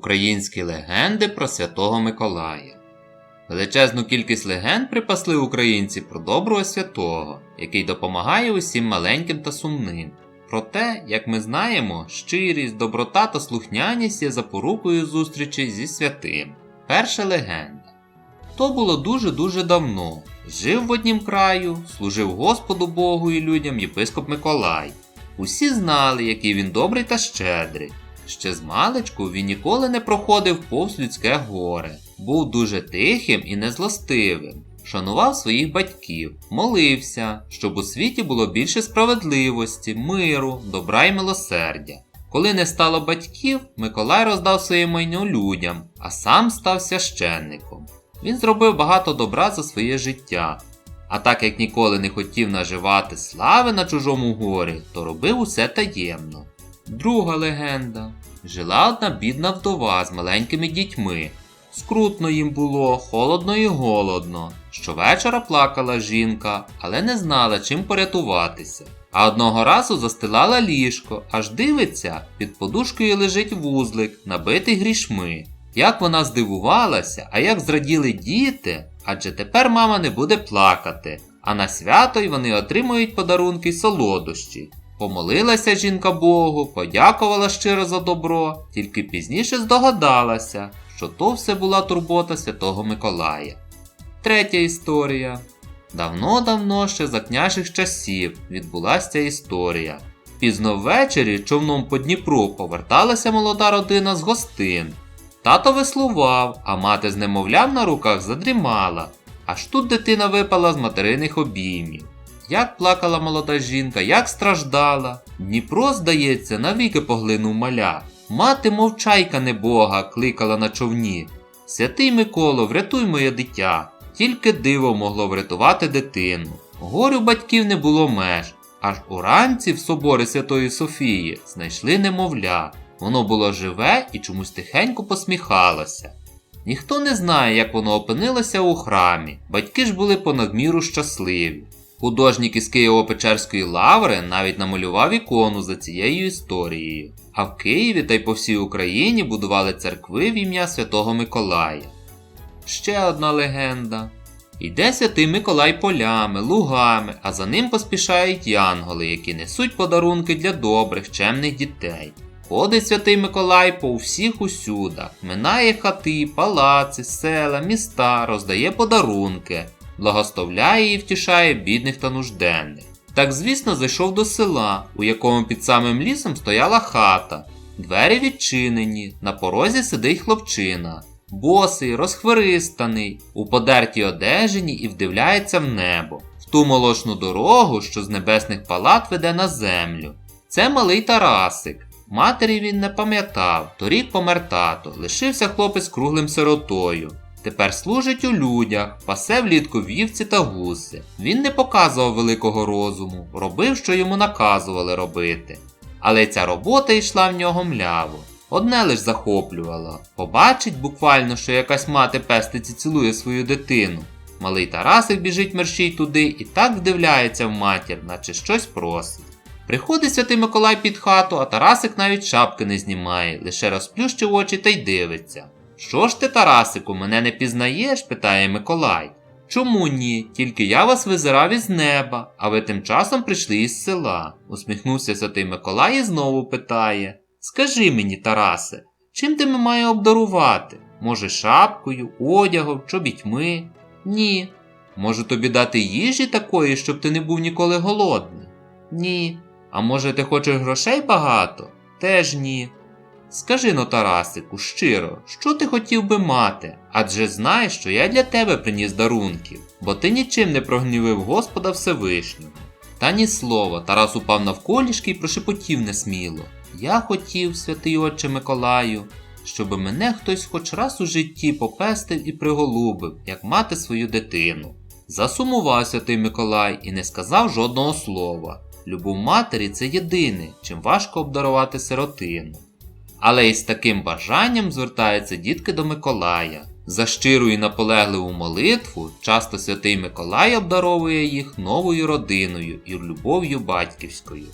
Українські легенди про Святого Миколая. Величезну кількість легенд припасли українці про доброго святого, який допомагає усім маленьким та сумним. Проте, як ми знаємо, щирість, доброта та слухняність є запорукою зустрічі зі святим. Перша легенда. То було дуже-дуже давно. Жив в однім краю, служив Господу Богу і людям єпископ Миколай. Усі знали, який він добрий та щедрий. Ще з маличку він ніколи не проходив повз людське горе, був дуже тихим і незлостивим, шанував своїх батьків, молився, щоб у світі було більше справедливості, миру, добра й милосердя. Коли не стало батьків, Миколай роздав своє майно людям, а сам став священником. Він зробив багато добра за своє життя. А так як ніколи не хотів наживати слави на чужому горі, то робив усе таємно. Друга легенда. Жила одна бідна вдова з маленькими дітьми. Скрутно їм було, холодно і голодно. Щовечора плакала жінка, але не знала, чим порятуватися. А одного разу застилала ліжко, аж дивиться, під подушкою лежить вузлик, набитий грішми. Як вона здивувалася, а як зраділи діти, адже тепер мама не буде плакати, а на свято й вони отримують подарунки солодощі. Помолилася жінка Богу, подякувала щиро за добро, тільки пізніше здогадалася, що то все була турбота Святого Миколая. Третя історія. Давно-давно ще за княжих часів відбулася ця історія. Пізно ввечері човном по Дніпру поверталася молода родина з гостин. Тато веслував, а мати з немовлям на руках задрімала. Аж тут дитина випала з материних обіймів. Як плакала молода жінка, як страждала. Дніпро, здається, навіки поглинув маля. Мати мовчайка небога кликала на човні. Святий Миколо, врятуй моє дитя. Тільки диво могло врятувати дитину. Горю батьків не було меж. Аж уранці в соборі Святої Софії знайшли немовля. Воно було живе і чомусь тихенько посміхалося. Ніхто не знає, як воно опинилося у храмі, батьки ж були понад міру щасливі. Художник із Києво-Печерської лаври навіть намалював ікону за цією історією. А в Києві та й по всій Україні будували церкви в ім'я Святого Миколая. Ще одна легенда. Йде святий Миколай полями, лугами, а за ним поспішають янголи, які несуть подарунки для добрих, чемних дітей. Ходить святий Миколай по всіх усюдах, минає хати, палаци, села, міста, роздає подарунки, благословляє і втішає бідних та нужденних. Так, звісно, зайшов до села, у якому під самим лісом стояла хата. Двері відчинені, на порозі сидить хлопчина. Босий, розхвиристаний, у подертій одежині і вдивляється в небо, в ту молочну дорогу, що з небесних палат веде на землю. Це малий Тарасик. Матері він не пам'ятав, торік помер тато, лишився хлопець круглим сиротою. Тепер служить у людях, пасе влітку вівці та гуси. Він не показував великого розуму, робив, що йому наказували робити. Але ця робота йшла в нього мляво. Одне лиш захоплювало. Побачить буквально, що якась мати пестиці цілує свою дитину. Малий Тарасик біжить мерщій туди і так вдивляється в матір, наче щось просить. Приходить святий Миколай під хату, а Тарасик навіть шапки не знімає, лише розплющив очі та й дивиться. Що ж ти, Тарасику, мене не пізнаєш? питає Миколай. Чому ні? Тільки я вас визирав із неба, а ви тим часом прийшли із села. усміхнувся святий Миколай і знову питає Скажи мені, Тарасе, чим ти мене має обдарувати? Може, шапкою, одягом, чобітьми? Ні. Можу тобі дати їжі такої, щоб ти не був ніколи голодний? Ні. А може, ти хочеш грошей багато? Теж ні. Скажи но, Тарасику, щиро, що ти хотів би мати? Адже знаєш, що я для тебе приніс дарунків, бо ти нічим не прогнівив Господа Всевишнього. Та ні слова, Тарас упав навколішки і прошепотів несміло. Я хотів, святий отче Миколаю, щоби мене хтось хоч раз у житті попестив і приголубив, як мати свою дитину. Засумував святий Миколай і не сказав жодного слова. Любов матері це єдине, чим важко обдарувати сиротину. Але із таким бажанням звертаються дітки до Миколая. За щиру і наполегливу молитву часто святий Миколай обдаровує їх новою родиною і любов'ю батьківською.